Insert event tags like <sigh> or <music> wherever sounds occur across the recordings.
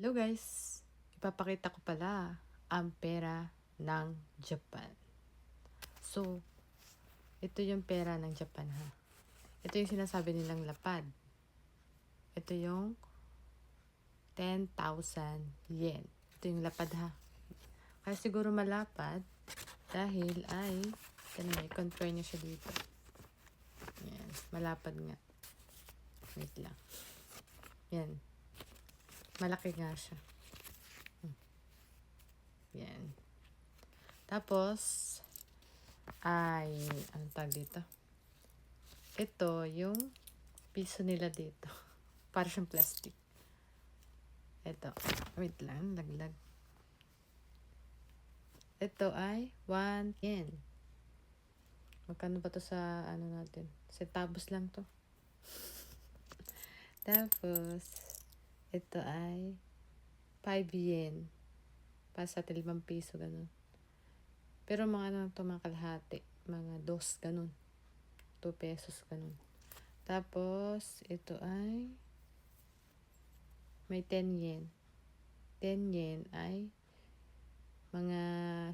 Hello guys! Ipapakita ko pala ang pera ng Japan. So, ito yung pera ng Japan ha. Ito yung sinasabi nilang lapad. Ito yung 10,000 yen. Ito yung lapad ha. Kaya siguro malapad dahil ay, kanina, i-compare niya siya dito. Yan, malapad nga. Wait lang. Yan. Malaki nga siya. Hmm. Yan. Tapos, ay, anong tag dito? Ito, yung piso nila dito. <laughs> Para siyang plastic. Ito. Wait lang, laglag. Ito ay 1 yen. Magkano ba to sa ano natin? Centavos lang to. <laughs> Tapos, ito ay 5 yen. Para sa atin 5 piso, ganun. Pero mga ano to mga kalahati. Mga dos, ganun. 2 pesos, ganun. Tapos, ito ay may 10 yen. 10 yen ay mga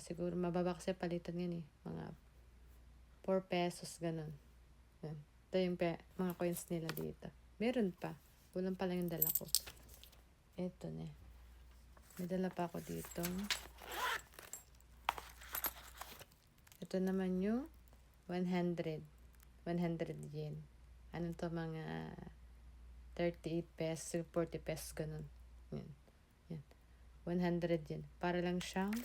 siguro mababa kasi palitan yan eh. Mga 4 pesos, ganun. Yan. Ito yung pe- mga coins nila dito. Meron pa. Kulang pa lang yung dala ko. Ito na. May dala pa ako dito. Ito naman yung 100. 100 yen. Ano to mga 38 pesos, 40 pesos, ganun. Yan. Yan. 100 yen. Para lang siyang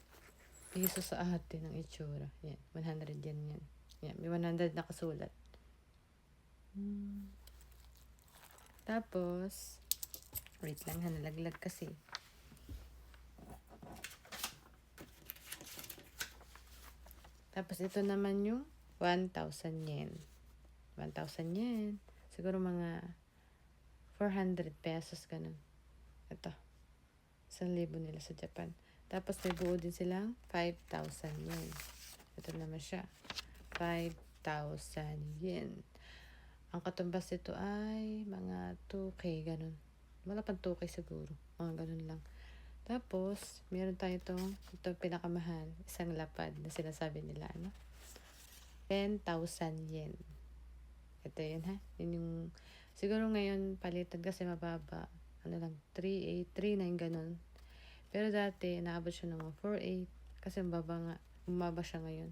piso sa atin ng itsura. Yan. 100 yen yan. Yan. May 100 nakasulat. Hmm. Tapos, wait lang ha, nalaglag kasi. Tapos ito naman yung 1,000 yen. 1,000 yen. Siguro mga 400 pesos ganun. Ito. 1,000 nila sa Japan. Tapos may buo din silang 5,000 yen. Ito naman siya. 5,000 yen. Ang katumbas nito ay mga 2K ganun. Wala pang 2K siguro. Mga ganun lang. Tapos, meron tayo itong, itong pinakamahal, isang lapad na sinasabi nila, ano? 10,000 yen. Ito yun, ha? Yun yung, siguro ngayon, palitan kasi mababa. Ano lang, 3,8, 3,9, ganun. Pero dati, naabot siya ng mga 4,8. Kasi mababa nga, umaba siya ngayon.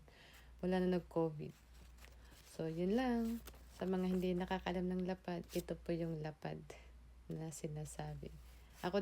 Wala na nag-COVID. So, yun lang. Sa mga hindi nakakalam ng lapad, ito po yung lapad na sinasabi. Ako